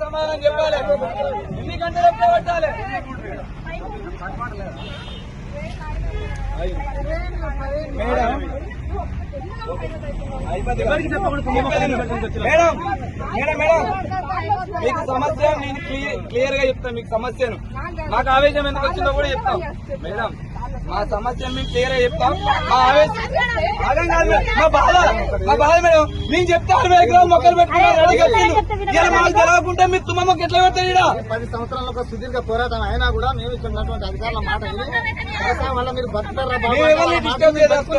సమాధానం చెప్పాలి ఎన్ని మేడం మేడం మేడం. మీకు సమస్య నేను క్లియర్గా చెప్తాను మీకు సమస్యను. మాకు ఆవేశం ఎందుకు వచ్చిందో కూడా చెప్తాం. మేడం మా సమస్య మేము క్లియర్గా చెప్తాం. మా ఆవేశం అర్థం కాదు మేడం. మా బాధ. మా బాధ మేడం నేను చెప్తే అరవై ఎకరాలు మొక్కలు పెట్టుకున్నారు ఇలా మాకు తెలవకుంటే మీరు తుమ్మ మొక్క ఎట్లా పెడతారు ఈడ? పది సంవత్సరాల ఒక సుదీర్ఘ పోరాటం అయినా కూడా మేము ఇచ్చినటువంటి అధికారుల మాట వల్ల మీరు బతుకుతారా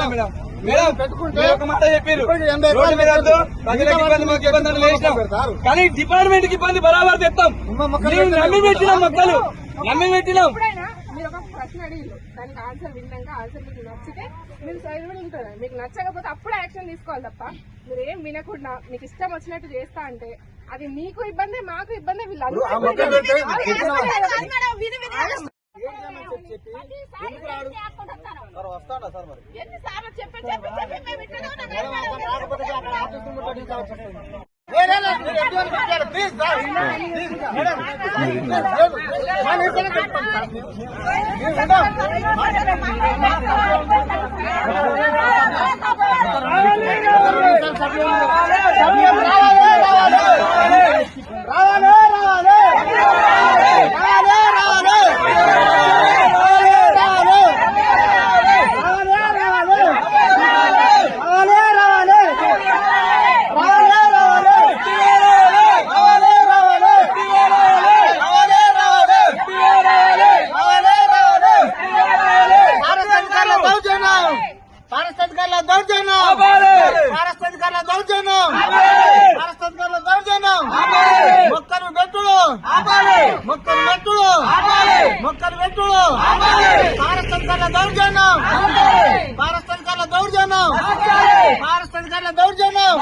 మేడం. మేడం ఒక మాట చెప్పారు రోడ్డు మీద వద్దు, ప్రజలకు ఇబ్బంది మాకు ఇబ్బంది అని లేచినాం. కానీ డిపార్ట్మెంట్కి ఇబ్బంది బరాబర్ తెస్తాం. మేము నమ్మి పెట్టినాం మొక్కలు. నమ్మి పెట్టినాం. ఎప్పుడైనా మీరు ఒక ప్రశ్న అడిగిరు దానికి ఆన్సర్ విన్నాక ఆన్సర్ మీకు నచ్చితే మీరు సైలెంట్ ఉంటారు. మీకు నచ్చకపోతే అప్పుడే యాక్షన్ తీసుకోవాలి తప్ప మీరు ఏం వినకుండా మీకు ఇష్టం వచ్చినట్టు చేస్తా అంటే అది మీకు ఇబ్బంది మాకు ఇబ్బంది వీళ్ళందరూ వస్తాడా సార్ మరి? మేడం పారస్థితికారుల దౌర్జన్యం. పారస్థితికారుల దౌర్జన్యం. పారస్థితికారుల దౌర్జన్యం. మొక్కలు పెట్టుడు. మొక్కలు పెట్టుడు. మొక్కలు పెట్టుడు. పారస్థితికారుల దౌర్జన్యం. పారస్థితికారుల దౌర్జన్యం. పారస్థితికారుల దౌర్జన్యం.